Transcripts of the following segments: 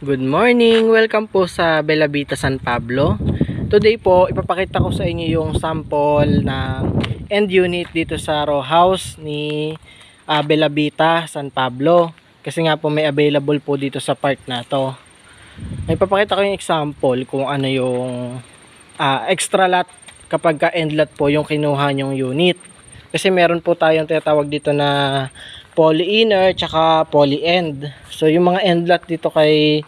Good morning! Welcome po sa Belavita San Pablo. Today po, ipapakita ko sa inyo yung sample ng end unit dito sa row house ni uh, Belavita San Pablo. Kasi nga po may available po dito sa part na to. May papakita ko yung example kung ano yung ah, extra lot kapag ka end lot po yung kinuha yung unit. Kasi meron po tayong tinatawag dito na poly inner tsaka poly end. So yung mga end lot dito kay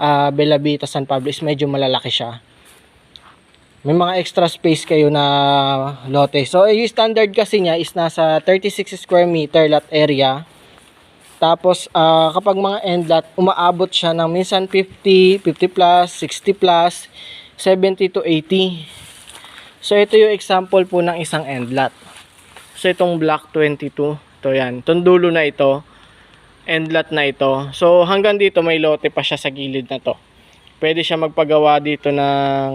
ah, Belavita San Pablo is medyo malalaki siya. May mga extra space kayo na lote. So yung standard kasi niya is nasa 36 square meter lot area. Tapos ah, kapag mga end lot, umaabot siya ng minsan 50, 50 plus, 60 plus, 70 to 80. So ito yung example po ng isang end lot. So itong block 22, ito yan. Itong dulo na ito, end lot na ito. So hanggang dito may lote pa siya sa gilid na to. Pwede siya magpagawa dito ng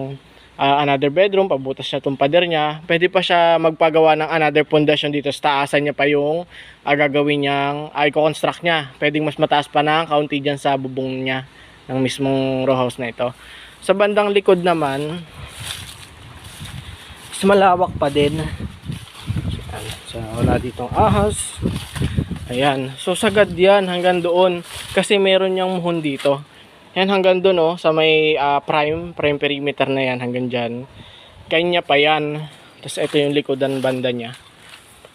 ah, another bedroom, pabutas niya itong pader niya. Pwede pa siya magpagawa ng another foundation dito sa taasan niya pa yung ah, gagawin niyang, ay construct niya. Pwedeng mas mataas pa ng kaunti dyan sa bubong niya ng mismong row house na ito. Sa bandang likod naman, mas malawak pa din. So, wala ditong ahas. Ayan. So, sagad yan hanggang doon. Kasi meron niyang muhon dito. Yan hanggang doon, oh, sa may ah, prime, prime perimeter na yan hanggang dyan. Kanya pa yan. Tapos, ito yung likodan banda niya.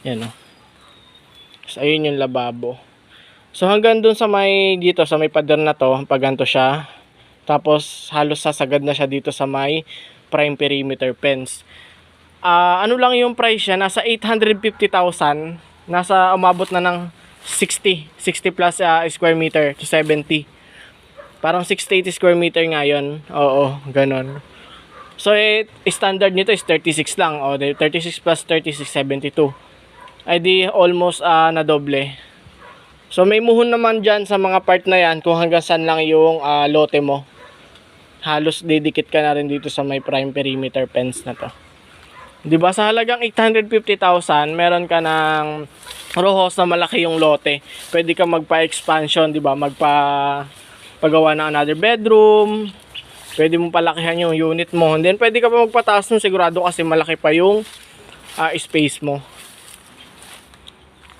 Yan, oh. Tapos, ayun yung lababo. So, hanggang doon sa may, dito, sa may pader na to, pag ganito siya. Tapos, halos sasagad na siya dito sa may prime perimeter fence. Ah, ano lang yung price niya, nasa 850,000, nasa umabot na ng 60, 60 plus ah, square meter to 70. Parang 680 square meter ngayon. Oo, ganon. So, eh, standard nito is 36 lang. O, di- 36 plus 36, 72. Ay di almost ah, na doble. So, may muhon naman dyan sa mga part na yan kung hanggang saan lang yung ah, lote mo. Halos didikit ka na rin dito sa may prime perimeter fence na to. 'Di ba sa halagang 850,000, meron ka ng row house na malaki yung lote. Pwede ka magpa-expansion, 'di ba? Magpa pagawa ng another bedroom. Pwede mo palakihan yung unit mo. Then pwede ka pa magpataas nun sigurado kasi malaki pa yung ah, space mo.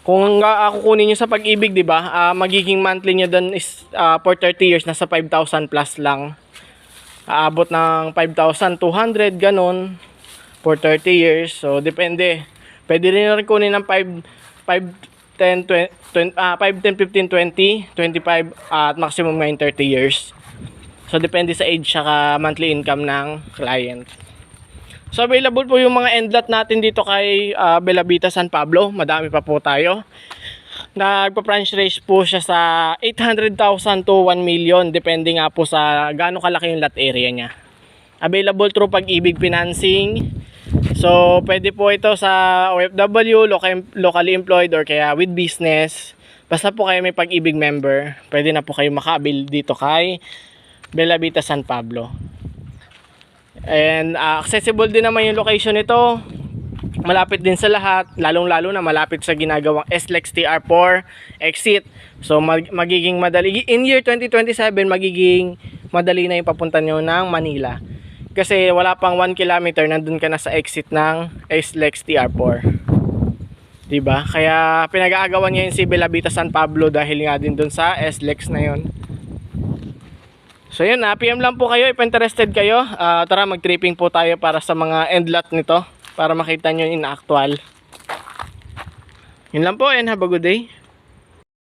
Kung nga ako kunin nyo sa pag-ibig, 'di ba? ah, magiging monthly nyo doon is ah, for 30 years nasa 5,000 plus lang. Aabot ng 5,200 ganun for 30 years. So, depende. Pwede rin rin kunin ng 5, 5, 10, 20, 20, ah, 5, 10, 15, 20, 25, ah, at maximum ngayon 30 years. So, depende sa age saka monthly income ng client. So, available po yung mga end lot natin dito kay ah, Belavita San Pablo. Madami pa po tayo. Nagpa-branch raise po siya sa 800,000 to 1 million. Depende nga po sa gaano kalaki yung lot area niya. Available through pag-ibig financing. So, pwede po ito sa OFW, local, locally employed, or kaya with business. Basta po kayo may pag-ibig member, pwede na po kayo makabil dito kay Belavita San Pablo. And ah, accessible din naman yung location nito. Malapit din sa lahat, lalong-lalo na malapit sa ginagawang SLEX TR4 exit. So mag- magiging madali in year 2027 magiging madali na yung papunta nyo ng Manila. Kasi wala pang 1 kilometer nandun ka na sa exit ng SLEX TR4. 'Di ba? Kaya pinag-aagawan ngayon si Belavita San Pablo dahil nga din doon sa SLEX na 'yon. So yun na, PM lang po kayo if interested kayo. Ah, tara mag-tripping po tayo para sa mga end lot nito para makita nyo in actual. Yun lang po and have a good day.